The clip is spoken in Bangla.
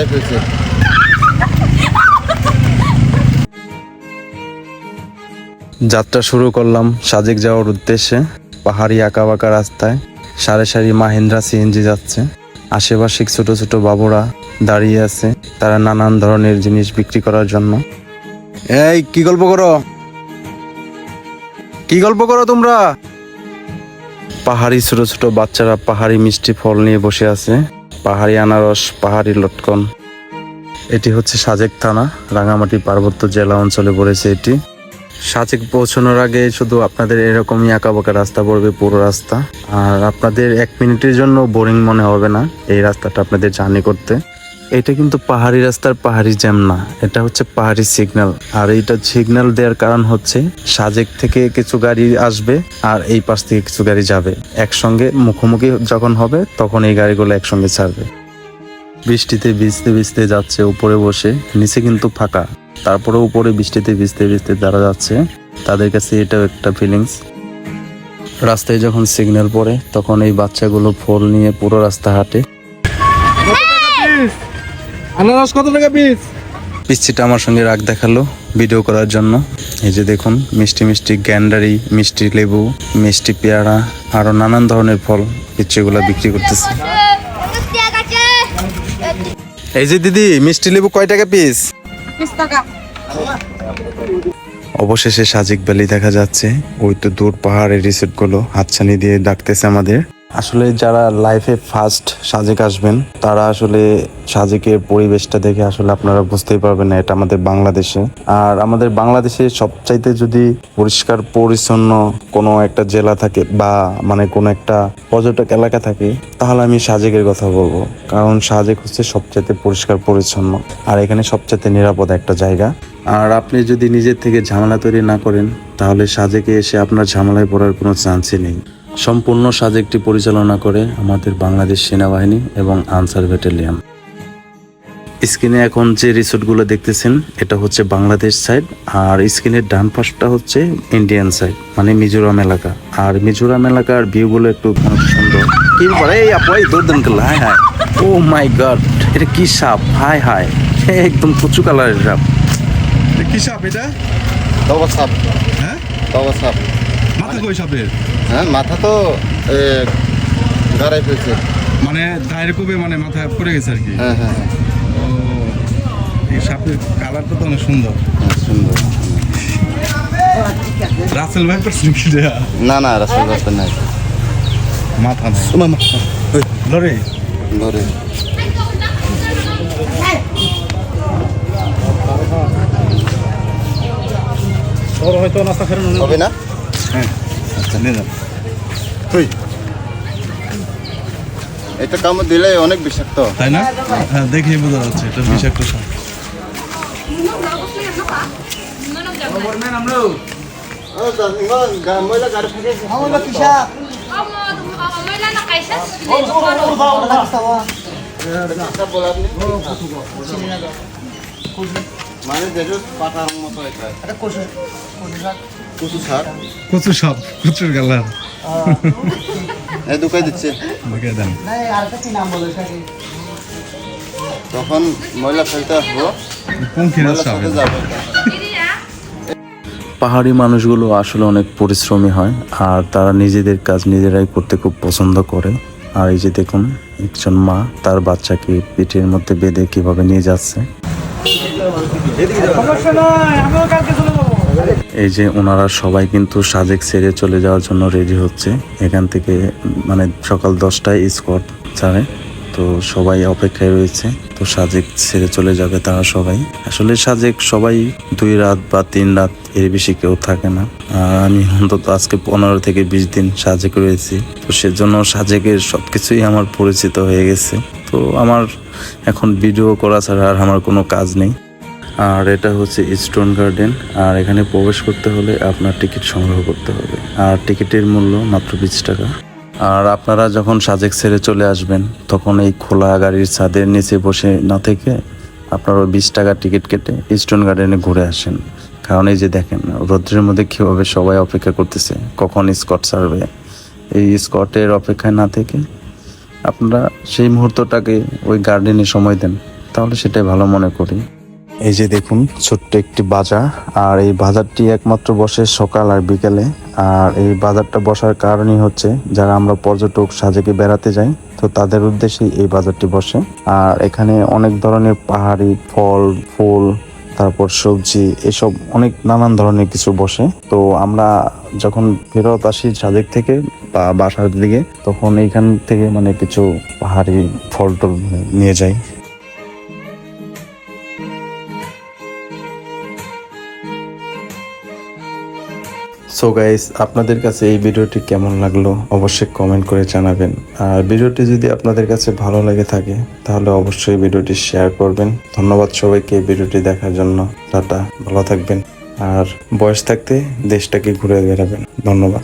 গাড়াই ফেলছে। যাত্রা শুরু করলাম সাজেক যাওয়ার উদ্দেশ্যে। পাহাড়ি আঁকা বাঁকা রাস্তায় সারি সারি মাহিন্দ্রা সিএনজি যাচ্ছে। আশেপাশে ছোট ছোট বাবুরা দাঁড়িয়ে আছে তারা নানান ধরনের জিনিস বিক্রি করার জন্য। এই কি গল্প করো? কি গল্প করো তোমরা? পাহাড়ি ছোট ছোট বাচ্চারা পাহাড়ি মিষ্টি ফল নিয়ে বসে আছে। পাহাড়ি আনারস, পাহাড়ি লটকন। এটি হচ্ছে সাজেক থানা, রাঙামাটি পার্বত্য জেলা অঞ্চলে পড়েছে এটি। সাজেক পৌঁছানোর আগে শুধু আপনাদের এরকমই আঁকা বাঁকা রাস্তা পড়বে পুরো রাস্তা। আর আপনাদের এক মিনিটের জন্য বোরিং মনে হবে না, এই রাস্তাটা আপনাদের জার্নি করতে। এটা কিন্তু পাহাড়ি রাস্তার পাহাড়ি জ্যাম না, এটা হচ্ছে পাহাড়ি সিগন্যাল আর এইটা সিগন্যাল দেওয়ার কারণ হচ্ছে সাজেক থেকে কিছু গাড়ি আসবে আর এই পাশ থেকে কিছু গাড়ি যাবে। একসঙ্গে মুখোমুখি যখন হবে, তখন এই গাড়িগুলো একসঙ্গে ছাড়বে। বৃষ্টিতে ভিজতে ভিজতে যাচ্ছে উপরে বসে, নিচে কিন্তু ফাঁকা। তারপরে উপরে বৃষ্টিতে ভিজতে ভিজতে যারা যাচ্ছে, তাদের কাছে এটাও একটা ফিলিংস রাস্তায় যখন সিগন্যাল পড়ে, তখন এই বাচ্চাগুলো ফল নিয়ে পুরো রাস্তা হাঁটে। আনারস কত টাকা পিস পিচ্ছিটা আমার সঙ্গে রাগ দেখাল ভিডিও করার জন্য। এই যে দেখুন মিষ্টি মিষ্টি গ্যান্ডারি মিষ্টি লেবু মিষ্টি পেয়ারা আরও নানান ধরনের ফল পিচ্ছিগুলো বিক্রি করতেছে। এই যে দিদি মিষ্টি লেবু কয় টাকা পিস অবশেষে সাজিক ভ্যালি দেখা যাচ্ছে। ওই তো দূর পাহাড়ের রিসোর্টগুলো হাতছানি দিয়ে ডাকতেছে আমাদের। আসলে যারা লাইফে ফার্স্ট সাজেক আসবেন, তারা আসলে সাজেকের পরিবেশটা দেখে আসলে আপনারা বুঝতেই পারবেন না, এটা আমাদের বাংলাদেশে। আর আমাদের বাংলাদেশে সবচাইতে যদি পরিষ্কার, পরিচ্ছন্ন কোনো একটা জেলা থাকে বা মানে কোনো একটা পর্যটক এলাকা থাকে, তাহলে আমি সাজেকের কথা বলব। কারণ সাজেক হচ্ছে সবচাইতে পরিষ্কার, পরিচ্ছন্ন, আর এখানে সবচাইতে নিরাপদ একটা জায়গা। আর আপনি যদি নিজের থেকে ঝামেলা তৈরি না করেন, তাহলে সাজেকে এসে আপনার ঝামেলায় পড়ার কোনো চান্সই নেই। সম্পূর্ণ সাজেকটি পরিচালনা করে আমাদের বাংলাদেশ সেনাবাহিনী এবং আনসার ব্যাটালিয়ন। স্ক্রিনে এখন যে রিসোর্টগুলো দেখতেছেন এটা হচ্ছে বাংলাদেশ সাইড আর স্ক্রিনের ডান পাশটা হচ্ছে ইন্ডিয়ান সাইড মানে মিজোরাম এলাকা। আর মিজোরাম এলাকার ভিউগুলো একটু সুন্দর। কি ব্যাপার? এই আপু এই দৌড় hi hi oh my god এটা কি সাপ? হাই হাই একদম কচু কালারের সাপ। কি সাপ এটা? সাপ। হ্যাঁ? সাপ। মাথা কই সাপের? হ্যাঁ মাথা তো এ, গাড়াই ফেলছে। মানে দায়ের কোপে মানে মাথা পড়ে গেছে আর কি? হ্যাঁ হ্যাঁ হ্যাঁ। এই সাপের কালারটা তো অনেক সুন্দর। হ্যাঁ, সুন্দর। রাসেল ভাই করছেন কি? না না রাস্তা রাস্তা নাই মাথা নাই। মামা লরে ধরে ওর হয়তো নাস্তা ফেরানো হবে না? হ্যাঁ। আচ্ছা নিয়ে যান তুই এটা কামড় দিলে অনেক বিষাক্ত। তাই না? হ্যাঁ দেখেই বোঝা যাচ্ছে এটা বিষাক্ত সাপ। মানে যেটা পাতার মতো এটা। কুসু সার। কচু সাপ কচুর এই দুকাই দিচ্ছে। দেন। তখন ময়লা ফেলতে আসব। পাহাড়ি মানুষগুলো আসলে অনেক পরিশ্রমী হয় আর তারা নিজেদের কাজ নিজেরাই করতে খুব পছন্দ করে। আর এই যে দেখুন একজন মা তার বাচ্চাকে পেটের মধ্যে বেঁধে কীভাবে নিয়ে যাচ্ছে। এই যে ওনারা সবাই কিন্তু সাজেক ছেড়ে চলে যাওয়ার জন্য রেডি হচ্ছে। এখান থেকে মানে সকাল দশটায় স্কট ছাড়ে। তো সবাই অপেক্ষায় রয়েছে। তো সাজেক ছেড়ে চলে যাবে তারা সবাই। আসলে সাজেক সবাই দুই রাত বা তিন রাত এর বেশি কেউ থাকে না। আর আমি অন্তত আজকে পনেরো থেকে বিশ দিন সাজেক রয়েছি। তো সেজন্য সাজেকের সবকিছুই আমার পরিচিত হয়ে গেছে। তো আমার এখন ভিডিও করা ছাড়া আর আমার কোনো কাজ নেই। আর এটা হচ্ছে স্টোন গার্ডেন আর এখানে প্রবেশ করতে হলে আপনার টিকিট সংগ্রহ করতে হবে। আর টিকিটের মূল্য মাত্র বিশ টাকা। আর আপনারা যখন সাজেক ছেড়ে চলে আসবেন, তখন এই খোলা গাড়ির ছাদের নিচে বসে না থেকে আপনারা বিশ টাকার টিকিট কেটে স্টোন গার্ডেনে ঘুরে আসেন। কারণ এই যে দেখেন, রৌদ্রের মধ্যে কীভাবে সবাই অপেক্ষা করতেছে, কখন স্কট ছাড়বে। এই স্কটের অপেক্ষায় না থেকে আপনারা সেই মুহূর্তটাকে ওই গার্ডেনে সময় দেন, তাহলে সেটাই ভালো মনে করি। এই যে দেখুন, ছোট্ট একটি বাজার। আর এই বাজারটি একমাত্র বসে সকাল আর বিকেলে। আর এই বাজারটা বসার কারণই হচ্ছে, যারা আমরা পর্যটক সাজেকে বেড়াতে যাই, তো তাদের উদ্দেশ্যেই এই বাজারটি বসে। আর এখানে অনেক ধরনের পাহাড়ি ফল, ফুল, তারপর সবজি, এসব অনেক নানান ধরনের কিছু বসে। তো আমরা যখন ফেরত আসি সাজেক থেকে বা বাসার দিকে, তখন এইখান থেকে মানে কিছু পাহাড়ি ফল টল নিয়ে যাই। সো গাইস আপনাদের কাছে এই ভিডিওটি কেমন লাগল অবশ্যই কমেন্ট করে জানাবেন। আর ভিডিওটি যদি আপনাদের কাছে ভালো লাগে থাকে, তাহলে অবশ্যই ভিডিওটি শেয়ার করবেন। ধন্যবাদ সবাইকে এই ভিডিওটি দেখার জন্য। টাটা, ভালো থাকবেন। আর বয়স থাকতে দেশটাকে ঘুরে বেড়াবেন। ধন্যবাদ।